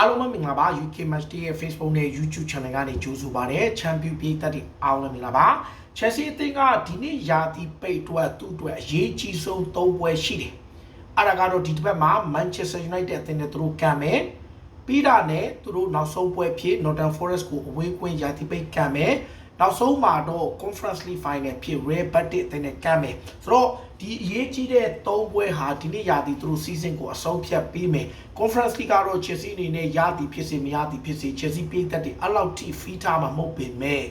အားလုံးပဲမင်္ဂလာပါ UK Match Day ရဲ့ Facebook နဲ့ YouTube Channel ကနေကြိုဆိုပါရစေ။ Champion ပြည်သက်တွေအားလုံးမင်္ဂလာပါ။ Chelsea အသင်းကဒီနေ့ရာသီပိတ်အတွက်သူ့အတွက်အရေးကြီးဆုံး၃ပွဲရှိတယ်။အဲ့ဒါကတော့ဒီတစ်ပတ်မှာ Manchester United အသင်းနဲ့သူတို့ကံမယ်။ပြီးတာနဲ့သူတို့နောက်ဆုံးပွဲဖြစ် Nottingham Forest ကိုအဝေးကွင်းရာသီပိတ်ကံမယ်။ နောက်ဆုံးမှာတော့ Conference League Final ဖြစ် Real Betis အသင်းနဲ့ကံမယ်။ဆိုတော့ဒီအရေးကြီးတဲ့၃ပွဲဟာဒီနေ့ရာသီသူတို့ season ကိုအဆုံးဖြတ်ပေးမယ်။ Conference League ကတော့ Chelsea အနေနဲ့ရာသီဖြစ်စေမရသည်ဖြစ်စေ Chelsea ပြည်သက်တွေအဲ့လောက်ထိဖီးထားမှာမဟုတ်ပေမဲ့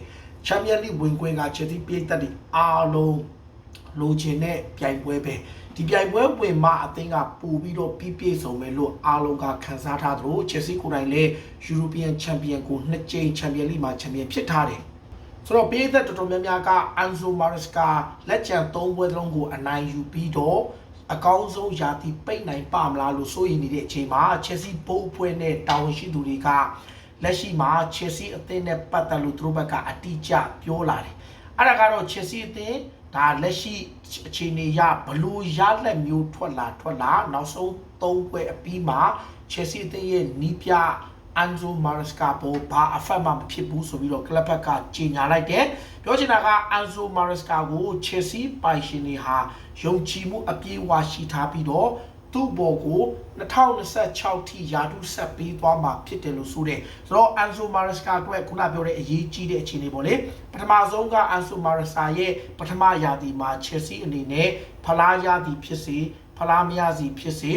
Champions League ဝင်ခွင့်က Chelsea ပြည်သက်တွေအားလုံးလိုချင်တဲ့ပြိုင်ပွဲပဲဒီပြိုင်ပွဲဝင်မှအသင်းကပို့ပြီးတော့ပြည့်ပြည့်စုံမယ်လို့အားလုံးကခန်းစားထားသလို Chelsea ကိုယ်တိုင်လည်း European Champion ကိုနှစ်ကြိမ် Champion League မှာ Champion ဖြစ်ထားတယ် ဆိုတော့ပြည်သက်တော်တော်များများကအန်ဆိုမာရစ်ကာလက်ကျန်၃ပွဲလုံးကိုအနိုင်ယူပြီးတော့အကောင်းဆုံးရာသီပိတ်နိုင်ပါမလားလို့စိုးရိမ်နေတဲ့အချိန်မှာ Chelsea ဘိုးအဖွဲ့နဲ့တာဝန်ရှိသူတွေကလက်ရှိမှာ Chelsea အသင်းနဲ့ပတ်သက်လို့သူတို့ဘက်ကအတိအကျပြောလာတယ်။အဲ့ဒါကတော့ Chelsea အသင်းဒါလက်ရှိအခြေအနေရဘလို့ရလက်မျိုးထွက်လာထွက်လာနောက်ဆုံး၃ပွဲအပြီးမှာ Chelsea အသင်းရဲ့နီးပြ အန်ဇိုမာရစကာဘောဘာအဖက်မှမဖြစ်ဘူးဆိုပြီးတော့ကလပ်ဘက်ကကြေညာလိုက်တယ်ပြောချင်တာကအန်ဇိုမာရစကာကို Chelsea ပိုင်ရှင်တွေဟာယုံကြည်မှုအပြည့်အဝရှိထားပြီးတော့သူ့ဘော်ကို2026ထိယာတုဆက်ပေးသွားမှာဖြစ်တယ်လို့ဆိုတယ်ဆိုတော့အန်ဆိုမာရစကာအတွက်ခုနပြောတဲ့အရေးကြီးတဲ့အခြေအနေပေါ့လေပထမဆုံးကအန်ဆိုမာရစာရဲ့ပထမရာသီမှာ Chelsea အနေနဲ့ဖလားရာသီဖြစ်စေဖလားမရစီဖြစ်စေ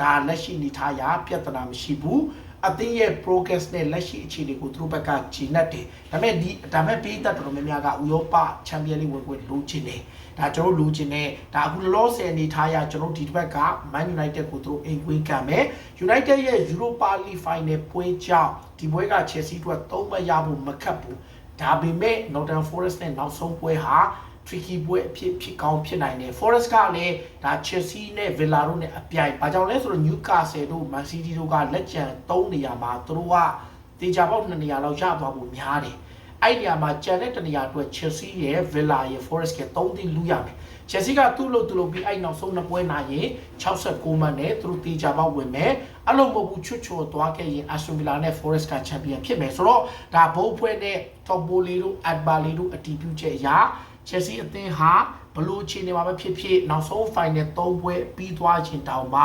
ဒါလက်ရှိနေထားရပြဿနာမရှိဘူး အသင်းရဲ့ progress နဲ့လက်ရှိအခြေအနေကိုသူတို့ဘက်ကဂျင်းတ်တယ်ဒါပေမဲ့ဒီဒါပေမဲ့ပေးသက်တော်တော်များများကဥရောပချန်ပီယံလိဝင်ခွင့်လိုချင်တယ်ဒါကျွန်တော်လိုချင်တယ်ဒါအခုလောဆယ်အနေထားရကျွန်တော်ဒီတစ်ဘက်က Man United ကိုသူတို့အိမ်ကွင်းခံမယ် United ရဲ့ Europa League Final ပွဲကြောင့်ဒီပွဲက Chelsea အတွက်သုံးမရဖို့မခက်ဘူးဒါပေမဲ့ Nottingham Forest နဲ့နောက်ဆုံးပွဲဟာ tricky ပွဲအဖြစ်ဖြစ်ကောင်းဖြစ်နိုင်တယ် Forest ကလည်းဒါ Chelsea နဲ့ Villa တို့နဲ့အပြိုင်ဘာကြောင့်လဲဆိုတော့ Newcastle တို့ Man City တို့ကလက်ကျန်3နေရာမှာသူတို့ကတေချာပေါက်2နေရာလောက်ရသွားဖို့များတယ်အဲ့ဒီနေရာမှာကျန်တဲ့တနေရာအတွက် Chelsea ရဲ့ Villa ရဲ့ Forest က3သိန်းလူရမယ် Chelsea ကသူ့လို့သူ့လို့ပြီးအဲ့နောက်ဆုံးနှစ်ပွဲနိုင်ရင်69မှတ်နဲ့သူတို့တေချာပေါက်ဝင်မယ်အဲ့လိုမဟုတ်ဘူးချွတ်ချော်သွားခဲ့ရင် Aston Villa နဲ့ Forest က Champion ဖြစ်မယ်ဆိုတော့ဒါဘိုးဖွဲ့နဲ့ Top Bowley တို့ Adbali တို့အတီးပြုချက်အရာ Chelsea အသင်းဟာဘလို့ချင်နေမှာပဲဖြစ်ဖြစ်နောက်ဆုံး final 3ပွဲပြီးသွားခြင်းတောင်မှ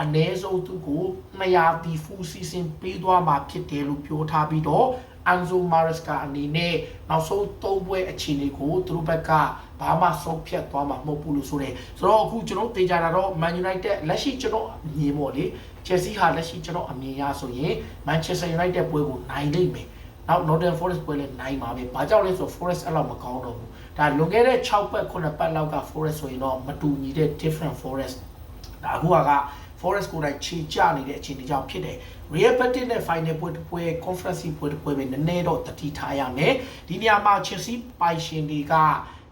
အ ਨੇ ဆုံးသူကို200ဒီ full season ပြီးသွားမှာဖြစ်တယ်လို့ပြောထားပြီးတော့ Anzo Maresca အနေနဲ့နောက်ဆုံး3ပွဲအခြေအနေကိုသူတို့ဘက်ကဘာမှဆုံးဖြတ်သွားမှာမဟုတ်ဘူးလို့ဆိုတယ်ဆိုတော့အခုကျွန်တော်တေချာတာတော့ Man United လက်ရှိကျွန်တော်အမြင်ပေါ့လေ Chelsea ဟာလက်ရှိကျွန်တော်အမြင်ရဆိုရင် Manchester United ပွဲကိုနိုင်လိမ့်မယ် နောက် Northern Forest ပွဲလည်းနိုင်ပါပဲ။ဘာကြောင့်လဲဆိုတော့ Forest အဲ့လောက်မကောင်းတော့ဘူး။ဒါလွန်ခဲ့တဲ့6ပတ်9ပတ်လောက်က Forest ဆိုရင်တော့မတူညီတဲ့ different Forest ။ဒါအခုက Forest ကိုယ်တိုင်ခြေကျနေတဲ့အခြေအနေကြောင့်ဖြစ်တယ်။ Real Betis နဲ့ final ပွဲတစ်ပွဲ conference ပွဲတစ်ပွဲပဲနည်းနည်းတော့တတိထားရမယ်။ဒီနေရာမှာ Chelsea ပိုင်ရှင်တွေက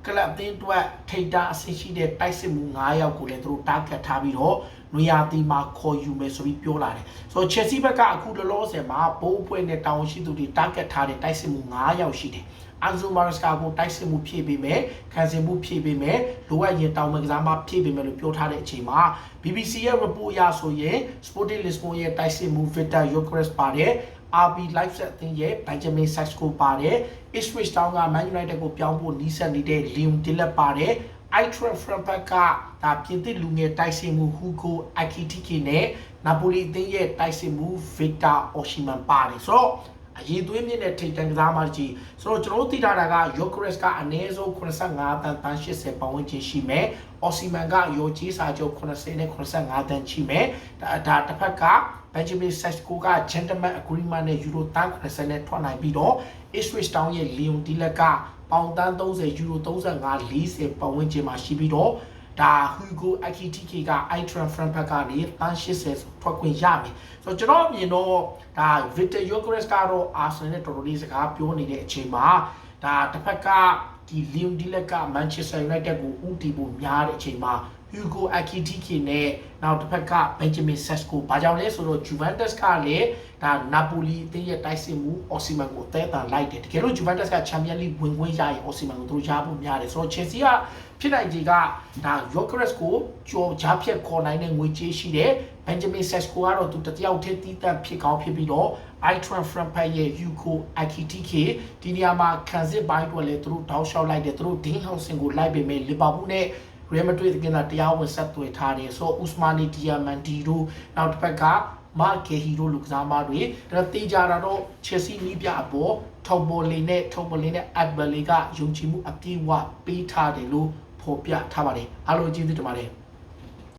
ကလပ်အသင်းအတွက်ထိပ်တာအဆင့်ရှိတဲ့တိုက်စစ်မှု9ယောက်ကိုလည်းသူတို့ target ထားပြီးတော့ နွေရာသီမှာခေါ်ယူမယ်ဆိုပြီးပြောလာတယ်။ဆိုတော့ Chelsea ဘက်ကအခုလောလောဆယ်မှာဘိုးအဖွဲ့နဲ့တောင်းရှိသူတွေ target ထားတဲ့တိုက်စစ်မှု9ယောက်ရှိတယ်။ Anzo Maresca ကိုတိုက်စစ်မှုဖြည့်ပေးမယ်၊ခံစင်မှုဖြည့်ပေးမယ်၊လိုအပ်ရင်တောင်းမကစားမဖြည့်ပေးမယ်လို့ပြောထားတဲ့အချိန်မှာ BBC ရဲ့ report အရဆိုရင် Sporting Lisbon ရဲ့တိုက်စစ်မှု Victor Gyökeres ပါတယ်။ RB Leipzig အသင်းရဲ့ Benjamin Sesko ပါတယ်။ Ipswich Town က Man United ကိုပြောင်းဖို့နီးစပ်နေတဲ့ Leon Dillard ပါတယ်။ Eintracht Frankfurt ကဒါပြင်သစ်လူငယ်တိုက်စစ်မှု Hugo Ekitike နဲ့ Napoli အသင်းရဲ့တိုက်စစ်မှု Victor Osimhen ပါတယ်ဆိုတော့အရေးသွေးမြင့်တဲ့ထိပ်တန်းကစားမကြီးဆိုတော့ကျွန်တော်တို့သိထားတာက Gyökeres ကအနည်းဆုံး85တန်းတန်း80ပတ်ဝန်းကျင်ရှိမယ်။ Osimhen ကရောကြီးစာချုပ်80နဲ့85တန်းရှိမယ်။ဒါဒါတစ်ဖက်က Benjamin Sesko က gentleman agreement နဲ့ Euro တန်း80နဲ့ထွက်နိုင်ပြီးတော့ Ipswich Town ရဲ့ Leon Dillard က ပေါင်တန်း30 Euro 35 40ပတ်ဝန်းကျင်မှာရှိပြီးတော့ဒါ Hugo Ekitike က Eintracht Frankfurt ကနေတန်း80ထွက်ခွင့်ရမယ်ဆိုတော့ကျွန်တော်အမြင်တော့ဒါ Victor Gyökeres ကတော့ Arsenal နဲ့တော်တော်လေးစကားပြောနေတဲ့အချိန်မှာဒါတစ်ဖက်ကဒီ Leon Dillard က Manchester United ကိုဦးတည်ဖို့များတဲ့အချိန်မှာ Hugo Ekitike နဲ့နောက်တစ်ဖက်က Benjamin Sesko ဘာကြောင့်လဲဆိုတော့ Juventus ကလည်းဒါ Napoli အသင်းရဲ့တိုက်စစ်မှု Osimhen ကိုအသက်အံလိုက်တယ်တကယ်လို့ Juventus က Champions League ဝင်ခွင့်ရရင် Osimhen ကိုသူတို့ရဖို့များတယ်ဆိုတော့ Chelsea ကဖြစ်နိုင်ခြေကဒါ Gyökeres ကိုကြော်ကြားဖြတ်ခေါ်နိုင်တဲ့ငွေကြေးရှိတယ် Benjamin Sesko ကတော့သူတစ်ယောက်တည်းတီးသက်ဖြစ်ကောင်းဖြစ်ပြီးတော့ Itran Frampet ရဲ့ Hugo Ekitike ဒီနေရာမှာခံစစ်ပိုင်းအတွက်လည်းသူတို့တောက်လျှောက်လိုက်တယ်သူတို့ Dean Housen ကိုလိုက်ပေမဲ့ Liverpool နဲ့ Real Madrid ကတရားဝင်ဆက်သွယ်ထားတယ်ဆိုတော့ Usmani Diamandi တို့နောက်တစ်ဖက်ကမာကီဟီတို့လူကစားမတွေဒါတေးကြတာတော့ Chelsea နီးပြအပေါ်ထော်ဘော်လီနဲ့ထော်ဘော်လီနဲ့ Adbelly ကယုံကြည်မှုအပြည့်အဝပေးထားတယ်လို့ဖော်ပြထားပါတယ်အားလုံးကျေးဇူးတင်ပါတယ်